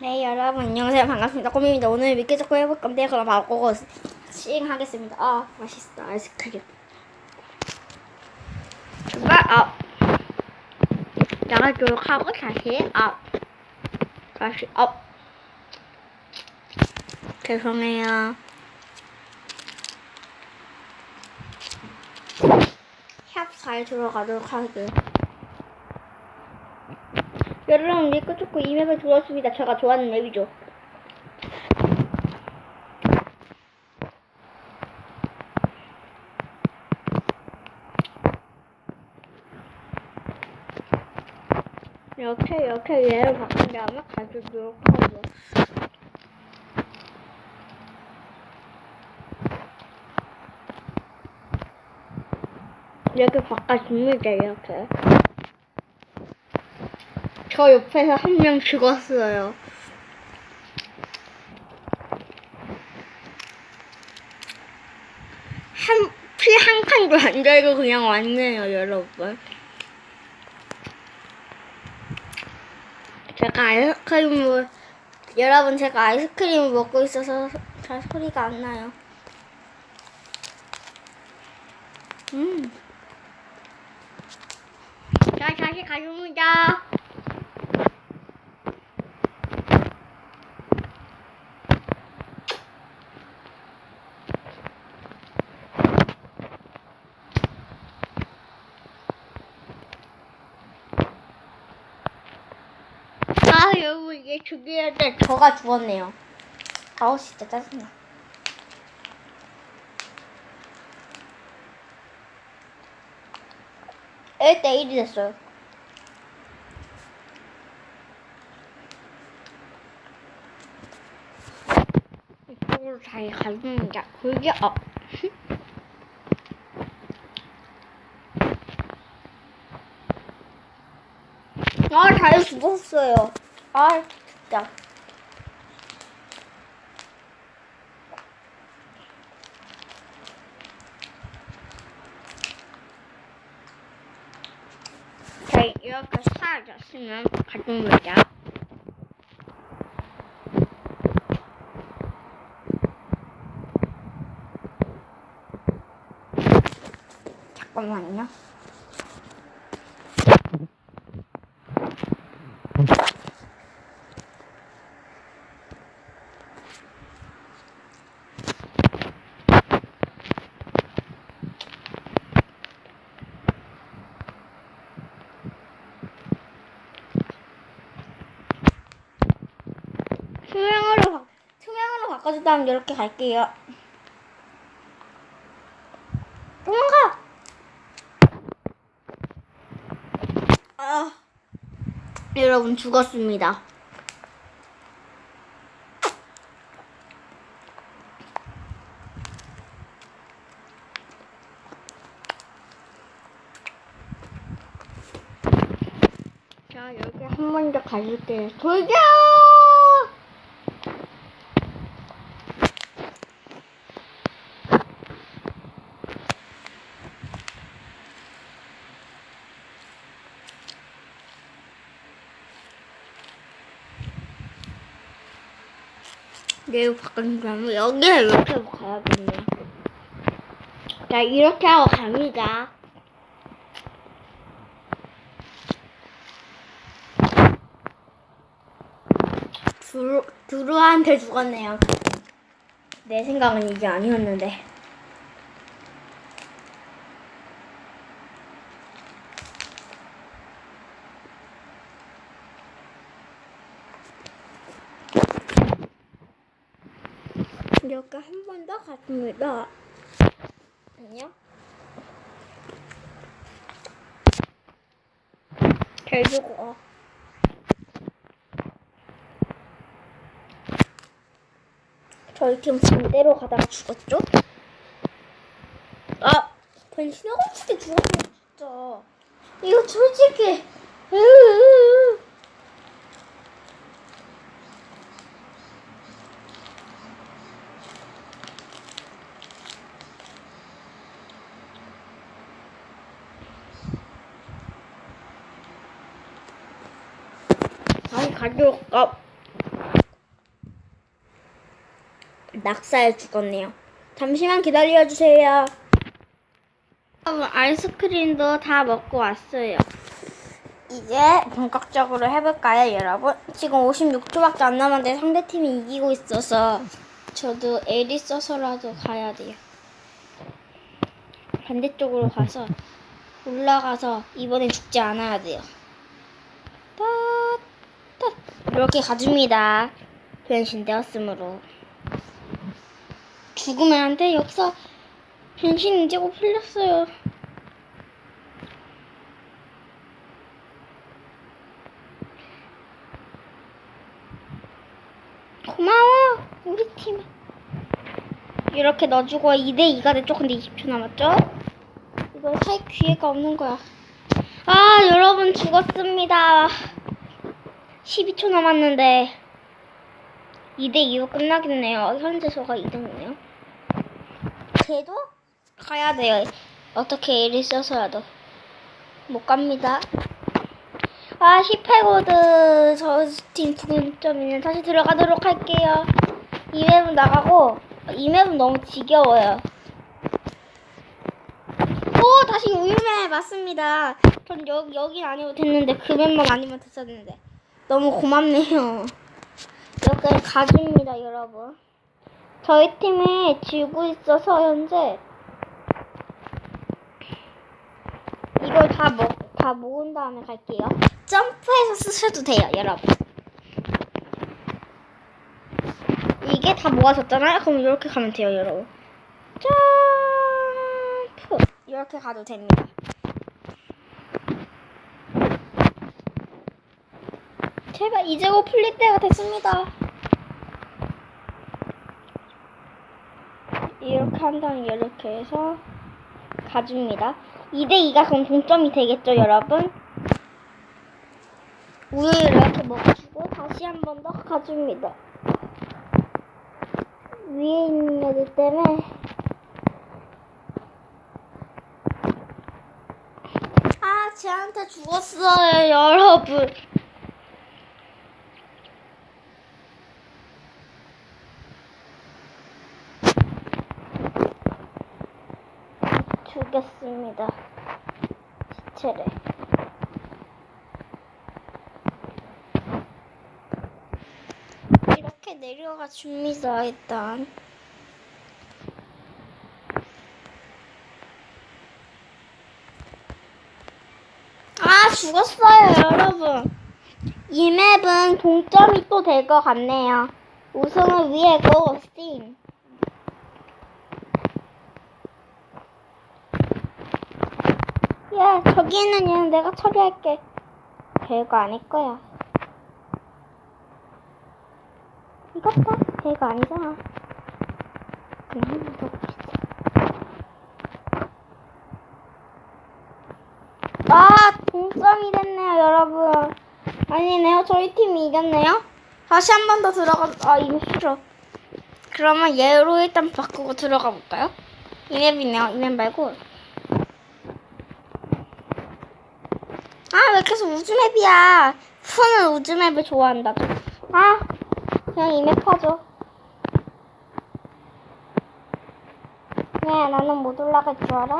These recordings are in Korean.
네 여러분 안녕하세요. 반갑습니다. 꼬미입니다. 오늘 잡고 해볼 건데 그럼 바로 시행 하겠습니다. 아 맛있다 아이스크림. 출발 아. 나가도록 하고 다시 아. 다시 아. 죄송해요. 샵4에 들어가도록 할게요 여러분 리코 초코 이 맵을 들었습니다. 제가 좋아하는 맵이죠. 이렇게 이렇게 얘를 바꾼 다음에 가져도록 하죠. 이렇게 바꿔줍니다. 이렇게. 저 옆에서 한 명 죽었어요. 한, 피 한 칸도 안 달고 그냥 왔네요, 여러분. 제가 아이스크림을, 여러분, 제가 아이스크림을 먹고 있어서 잘 소리가 안 나요. 음. 자, 다시 가줍니다. 아, 이게 죽여야 돼. 저가 죽었네요. 아우, 진짜 짜증나. 일대 1이 됐어요. 이쪽으로 잘 가줍니다. 그게, 어. 아, 잘 죽었어요. 아, 진짜. 자, 이렇게 사라졌으면 가줍니다. 잠깐만요. 투명으로 바, 바꿔준 다음 이렇게 갈게요. 도망가! 아, 여러분 죽었습니다. 자, 여기 한 번 더 가줄게요. 돌격! 바꾼 다음에 여기에 이렇게 하고 가야겠네요. 자, 이렇게 하고 갑니다. 두루, 두루한테 죽었네요. 내 생각은 이게 아니었는데. 이렇게 한 번 더 갔습니다. 안녕. 잘 죽어. 저희 팀 반대로 가다가 죽었죠? 아, 변신하고 싶게 죽었네, 진짜. 이거 솔직히. 으으 다시 가져올까? 낙사에 죽었네요. 잠시만 기다려주세요. 여러분, 아이스크림도 다 먹고 왔어요. 이제 본격적으로 해볼까요, 여러분? 지금 56초밖에 안 남았는데 상대팀이 이기고 있어서 저도 애리 써서라도 가야 돼요. 반대쪽으로 가서 올라가서 이번엔 죽지 않아야 돼요. 이렇게 가줍니다. 변신되었으므로. 죽으면 안 돼. 여기서 변신 이제고 풀렸어요. 고마워, 우리 팀. 이렇게 넣어주고 2대2가 됐죠? 근데 20초 남았죠? 이걸 살 기회가 없는 거야. 아, 여러분 죽었습니다. 12초 남았는데 2대2로 끝나겠네요. 현재 저가 2등이네요. 그래도 가야 돼요. 어떻게 일이 써서라도 못 갑니다. 아, 18고드 저팀 부근점이네. 다시 들어가도록 할게요. 이 맵은 나가고 이 맵은 너무 지겨워요. 오, 다시 우유맵 맞습니다. 전 여기 여긴 아니어도 됐는데 그 맵만 아니면 됐었는데 너무 고맙네요. 여기까지 가줍니다, 여러분. 저희 팀이 지고 있어서 현재 이걸 다 먹, 다 모은 다음에 갈게요. 점프해서 쓰셔도 돼요, 여러분. 이게 다 모아졌잖아요? 그럼 이렇게 가면 돼요, 여러분. 점프! 이렇게 가도 됩니다. 제발 이제고 풀릴 때가 됐습니다. 이렇게 한 다음에 이렇게 해서 가줍니다. 2대2가 그럼 동점이 되겠죠, 여러분? 우유를 이렇게 먹어주고 다시 한 번 더 가줍니다. 위에 있는 애들 때문에 아, 쟤한테 죽었어요, 여러분. 죽였습니다. 시체를. 이렇게 내려가 줍니다, 일단. 아, 죽었어요, 여러분. 이 맵은 동점이 또 될 것 같네요. 우승은 위에고, 스팀. 야, 저기 있는 얘는 내가 처리할게. 별거 아닐 거야. 이것 봐. 별거 아니잖아. 그냥 한번 더 봅시다. 아, 동점이 됐네요, 여러분. 아니네요. 저희 팀이 이겼네요. 다시 한 번 더 들어가, 아, 이거 싫어. 그러면 얘로 일단 바꾸고 들어가 볼까요? 이 맵이네요. 이맵 말고. 아, 왜 계속 우즈맵이야? 푸는 우즈맵을 좋아한다. 아, 그냥 이맵 하죠. 네, 나는 못 올라갈 줄 알아?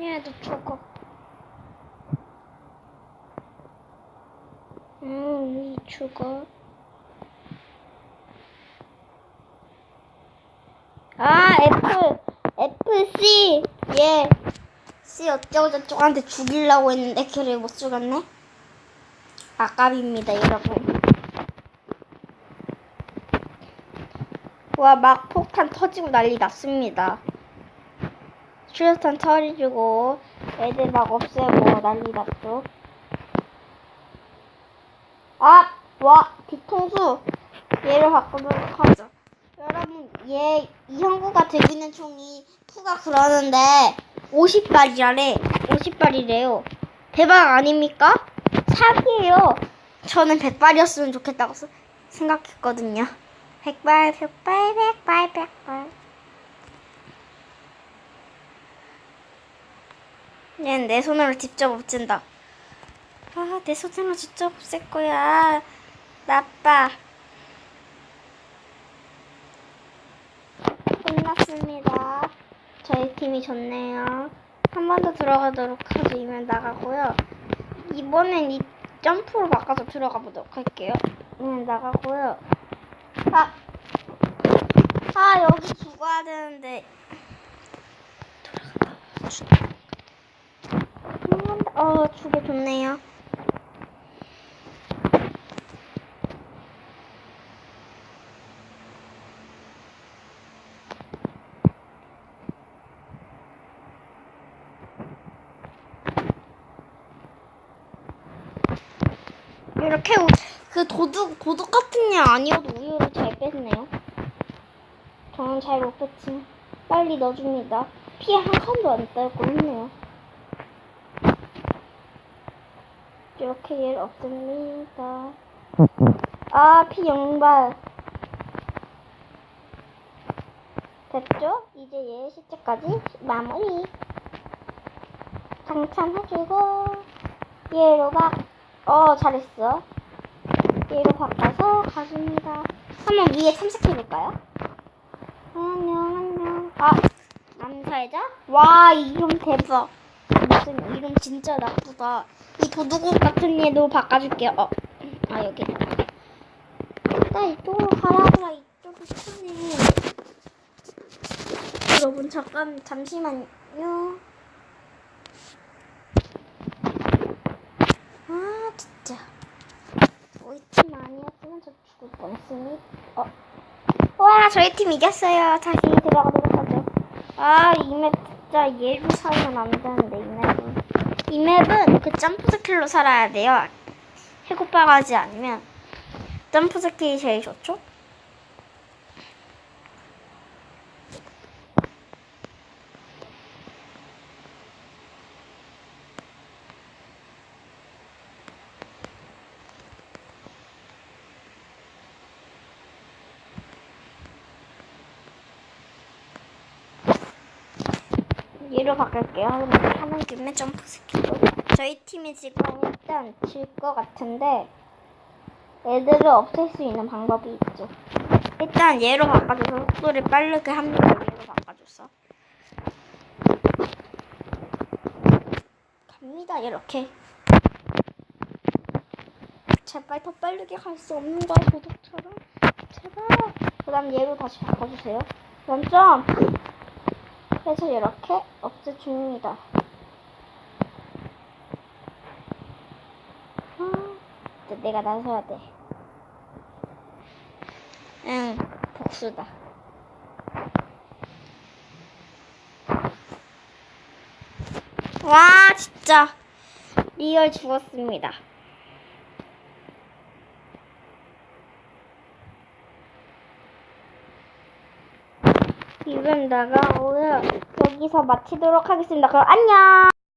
얘도 죽어. 음, 이 죽어. 아, F, FC, 예. C 어쩌고저쩌고한테 죽이려고 했는데 걔를 못 죽였네? 아깝입니다, 여러분. 와, 막 폭탄 터지고 난리 났습니다. 수류탄 터지고 애들 막 없애고 난리 났죠. 아, 와, 뒤통수. 얘를 바꾸도록 하죠. 여러분, 얘, 이 형구가 들고 있는 총이 푸가 그러는데 50발이라래. 50발이래요. 대박 아닙니까? 사기예요. 저는 100발이었으면 좋겠다고 스- 생각했거든요. 100발, 100발, 100발, 100발. 얘는 내 손으로 직접 엎진다. 아, 내 손으로 직접 없앨 거야. 나빠. 끝났습니다. 저희 팀이 졌네요. 한 번 더 들어가도록 하죠. 이면 나가고요. 이번엔 이 점프로 바꿔서 들어가 보도록 할게요. 이면 나가고요. 아, 아 여기 죽어야 되는데. 더- 어, 죽여 좋네요. 이렇게 우- 그 도둑 도둑 같은 애 아니어도 우유를 잘 뺐네요. 저는 잘 못 뺐지만 빨리 넣어줍니다. 피해 한 칸도 안 딸고 했네요. 이렇게 얘를 없앱니다. 아, 피 영발. 됐죠? 이제 얘 실제까지 마무리. 장착해주고 얘로 바 어, 잘했어. 얘로 바꿔서 가줍니다. 한번 위에 탐색해볼까요? 안녕, 안녕. 아, 남사이자? 와, 이 이름 대박. 무슨 이름 진짜 나쁘다. 이 도둑옷 같은 얘도 바꿔줄게요. 어, 아, 여기. 나 이쪽으로 가라고, 이쪽으로 편해. 여러분, 잠깐, 잠시만요. 아 진짜. 저희 팀 아니었으면 저 죽을 뻔했으니? 어. 와 저희 팀 이겼어요. 다시 들어가도록 하죠. 아이 맵 진짜 예로 살면 안 되는데 이 맵은. 이 맵은 그 점프 스킬로 살아야 돼요. 해고빠가지 않으면. 점프 스킬이 제일 좋죠 얘로 바꿀게요. 하는 김에 점프 스킬로 저희 팀이 지금 일단 질 것 같은데 애들을 없앨 수 있는 방법이 있죠. 일단 얘로 바꿔줘서 속도를 빠르게 합니다 얘로 바꿔줘서. 갑니다 이렇게. 제발 더 빠르게 갈 수 없는 거야 도둑처럼. 제발. 그 다음 얘로 다시 바꿔주세요. 그다음 점프 해서 이렇게 없애줍니다. 아, 이제 내가 나서야 돼. 응, 복수다. 와, 진짜 리얼 죽었습니다. 지금 나가고요. 여기서 마치도록 하겠습니다. 그럼 안녕!